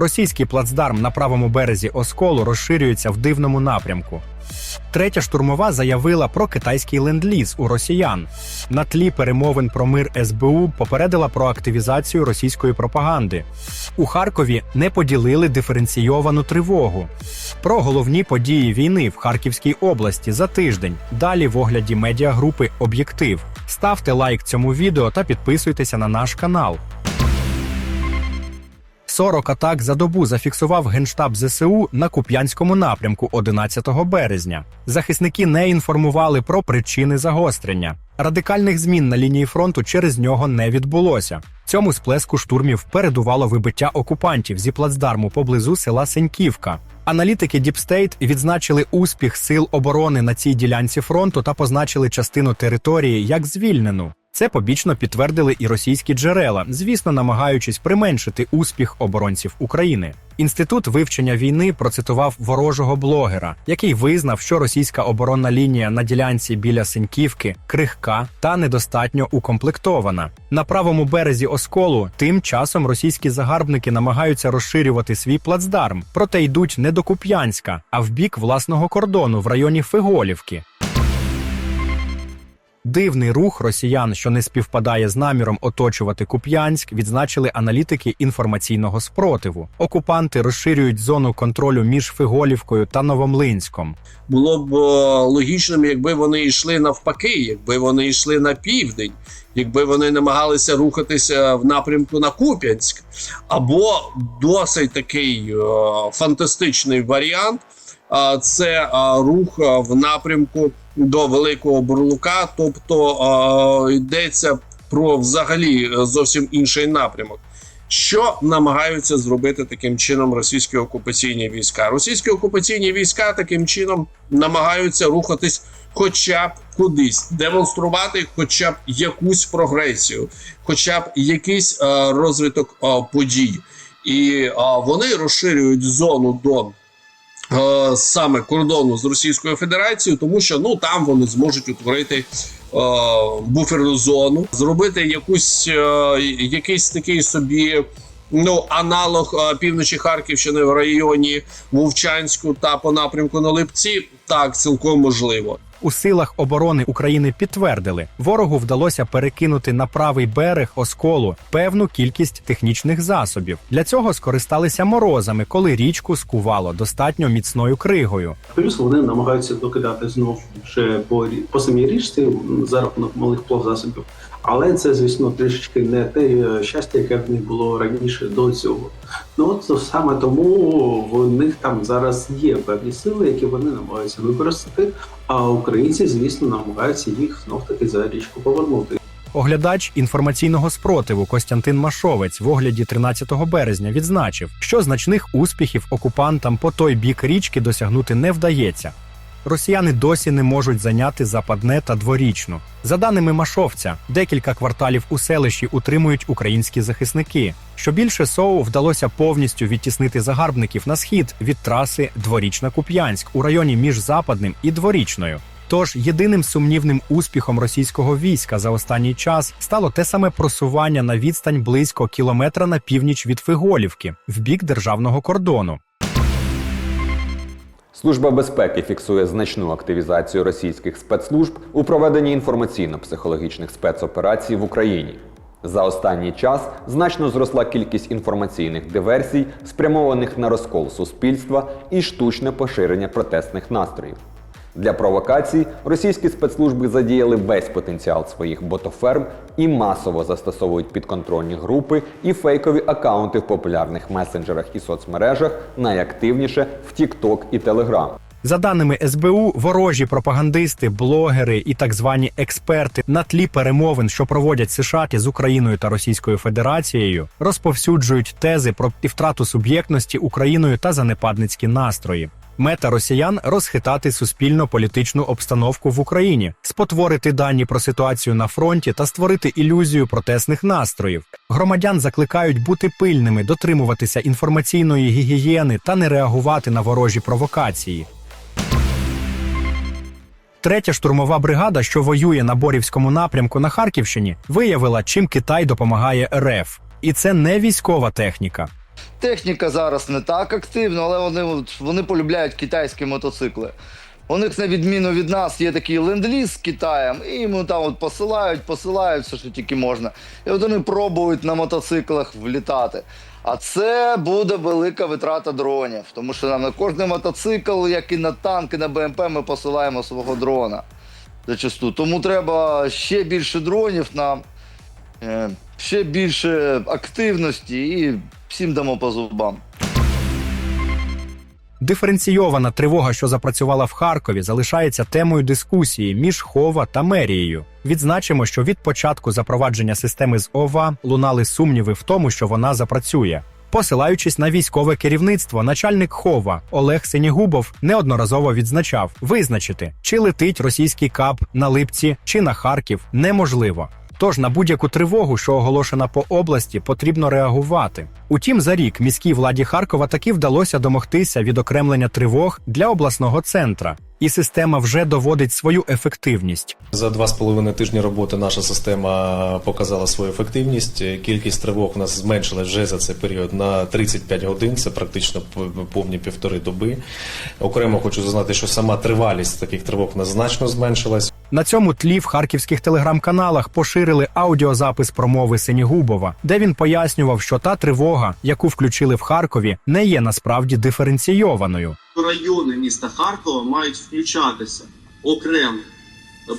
Російський плацдарм на правому березі Осколу розширюється в дивному напрямку. Третя штурмова заявила про китайський ленд-ліз у росіян. На тлі перемовин про мир СБУ попередила про активізацію російської пропаганди. У Харкові не поділили диференційовану тривогу. Про головні події війни в Харківській області за тиждень. Далі в огляді медіагрупи Об'єктив. Ставте лайк цьому відео та підписуйтеся на наш канал. 40 атак за добу зафіксував генштаб ЗСУ на Куп'янському напрямку 11 березня. Захисники не інформували про причини загострення. Радикальних змін на лінії фронту через нього не відбулося. Цьому сплеску штурмів передувало вибиття окупантів зі плацдарму поблизу села Сеньківка. Аналітики Діпстейт відзначили успіх сил оборони на цій ділянці фронту та позначили частину території як звільнену. Це побічно підтвердили і російські джерела, звісно, намагаючись применшити успіх оборонців України. Інститут вивчення війни процитував ворожого блогера, який визнав, що російська оборонна лінія на ділянці біля Синьківки крихка та недостатньо укомплектована. На правому березі Осколу тим часом російські загарбники намагаються розширювати свій плацдарм, проте йдуть не до Куп'янська, а в бік власного кордону в районі Фиголівки. Дивний рух росіян, що не співпадає з наміром оточувати Куп'янськ, відзначили аналітики інформаційного спротиву. Окупанти розширюють зону контролю між Фиголівкою та Новомлинськом. було б е, логічним, якби вони йшли навпаки, якби вони йшли на південь, якби вони намагалися рухатися в напрямку на Куп'янськ, або досить такий е, фантастичний варіант. е, Це рух в напрямку до Великого Бурлука, тобто е, йдеться про взагалі зовсім інший напрямок. Що намагаються зробити таким чином російські окупаційні війська? Російські окупаційні війська таким чином намагаються рухатись хоча б кудись, демонструвати хоча б якусь прогресію, хоча б якийсь е, розвиток е, подій. І е, вони розширюють зону до е, саме кордону з Російською Федерацією, тому що ну там вони зможуть утворити е, буферну зону, зробити якусь е, якийсь такий собі. Ну, аналог півночі Харківщини в районі Вовчанську та по напрямку на Липці, так цілком можливо. У силах оборони України підтвердили, ворогу вдалося перекинути на правий берег осколу певну кількість технічних засобів. Для цього скористалися морозами, коли річку скувало достатньо міцною кригою. Плюс вони намагаються докидати знов ще по, по самій річці за рахунок малих плавзасобів. Але це, звісно, трішечки не те е, щастя, яке в них було раніше до цього. Ну от саме тому в них там зараз є певні сили, які вони намагаються використати. А українці, звісно, намагаються їх знов таки за річку повернути. Оглядач інформаційного спротиву Костянтин Машовець в огляді 13 березня відзначив, що значних успіхів окупантам по той бік річки досягнути не вдається. Росіяни досі не можуть зайняти западне та дворічну. За даними Машовця, декілька кварталів у селищі утримують українські захисники. Що більше СОУ вдалося повністю відтіснити загарбників на схід від траси Дворічна Куп'янськ у районі між западним і дворічною. Тож єдиним сумнівним успіхом російського війська за останній час стало те саме просування на відстань близько кілометра на північ від Фиголівки в бік державного кордону. Служба безпеки фіксує значну активізацію російських спецслужб у проведенні інформаційно-психологічних спецоперацій в Україні. За останній час значно зросла кількість інформаційних диверсій, спрямованих на розкол суспільства і штучне поширення протестних настроїв. Для провокацій російські спецслужби задіяли весь потенціал своїх ботоферм і масово застосовують підконтрольні групи і фейкові акаунти в популярних месенджерах і соцмережах, найактивніше в TikTok і Telegram. За даними СБУ, ворожі пропагандисти, блогери і так звані експерти на тлі перемовин, що проводять США з Україною та Російською Федерацією, розповсюджують тези про втрату суб'єктності Україною та занепадницькі настрої. Мета росіян розхитати суспільно-політичну обстановку в Україні, спотворити дані про ситуацію на фронті та створити ілюзію протестних настроїв. Громадян закликають бути пильними, дотримуватися інформаційної гігієни та не реагувати на ворожі провокації. Третя штурмова бригада, що воює на Борівському напрямку на Харківщині, виявила, чим Китай допомагає РФ. І це не військова техніка. Техніка зараз не так активна, але вони, вони полюбляють китайські мотоцикли. У них, на відміну від нас, є такий ленд-ліз з Китаєм, і йому там от посилають, посилають все, що тільки можна. І от вони пробують на мотоциклах влітати. А це буде велика витрата дронів, тому що нам на кожний мотоцикл, як і на танк, і на БМП, ми посилаємо свого дрона зачасту. Тому треба ще більше дронів нам, е, ще більше активності і всім дамо по зубам. Диференційована тривога, що запрацювала в Харкові, залишається темою дискусії між Хова та мерією. Відзначимо, що від початку запровадження системи з ОВА лунали сумніви в тому, що вона запрацює. Посилаючись на військове керівництво, начальник Хова Олег Синігубов неодноразово відзначав: визначити, чи летить російський кап на Липці чи на Харків, неможливо. Тож на будь-яку тривогу, що оголошена по області, потрібно реагувати. Утім, за рік міській владі Харкова таки вдалося домогтися відокремлення тривог для обласного центра, і система вже доводить свою ефективність. За два з половиною тижні роботи наша система показала свою ефективність. Кількість тривог у нас зменшилась вже за цей період на 35 годин. Це практично повні півтори доби. Окремо хочу зазнати, що сама тривалість таких тривог у нас значно зменшилась. На цьому тлі в харківських телеграм-каналах поширили аудіозапис промови Синігубова, де він пояснював, що та тривога, яку включили в Харкові, не є насправді диференційованою. райони міста Харкова мають включатися окремо.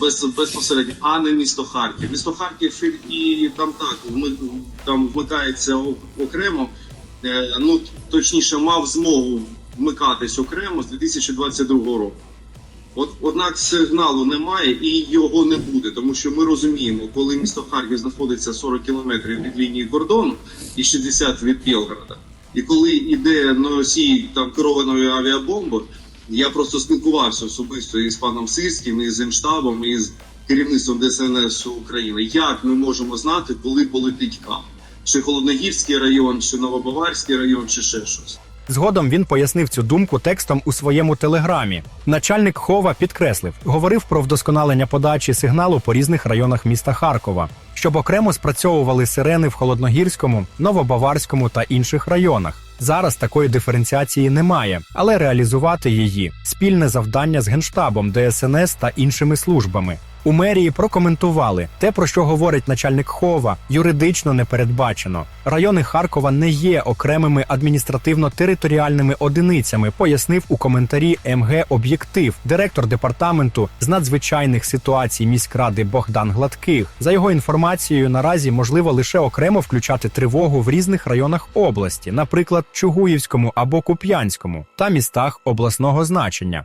Без, безпосередньо, а не місто Харків. Місто Харків і, там так вми- там вмикається окремо. Е, ну точніше, мав змогу вмикатись окремо з 2022 року. От однак сигналу немає і його не буде, тому що ми розуміємо, коли місто Харків знаходиться 40 кілометрів від лінії кордону і 60 від Білгорода, і коли йде носій там керованої авіабомби, я просто спілкувався особисто із паном Сирським, і з Генштабом, і з керівництвом ДСНС України. Як ми можемо знати, коли полетить кап? Чи Холодногірський район, чи Новобаварський район, чи ще щось? Згодом він пояснив цю думку текстом у своєму телеграмі. Начальник Хова підкреслив, говорив про вдосконалення подачі сигналу по різних районах міста Харкова, щоб окремо спрацьовували сирени в Холодногірському, Новобаварському та інших районах. Зараз такої диференціації немає, але реалізувати її спільне завдання з генштабом, ДСНС та іншими службами. У мерії прокоментували те, про що говорить начальник Хова, юридично не передбачено. Райони Харкова не є окремими адміністративно-територіальними одиницями, пояснив у коментарі МГ Об'єктив, директор департаменту з надзвичайних ситуацій міськради Богдан Гладких. За його інформацією, наразі можливо лише окремо включати тривогу в різних районах області, наприклад, Чугуївському або Куп'янському, та містах обласного значення.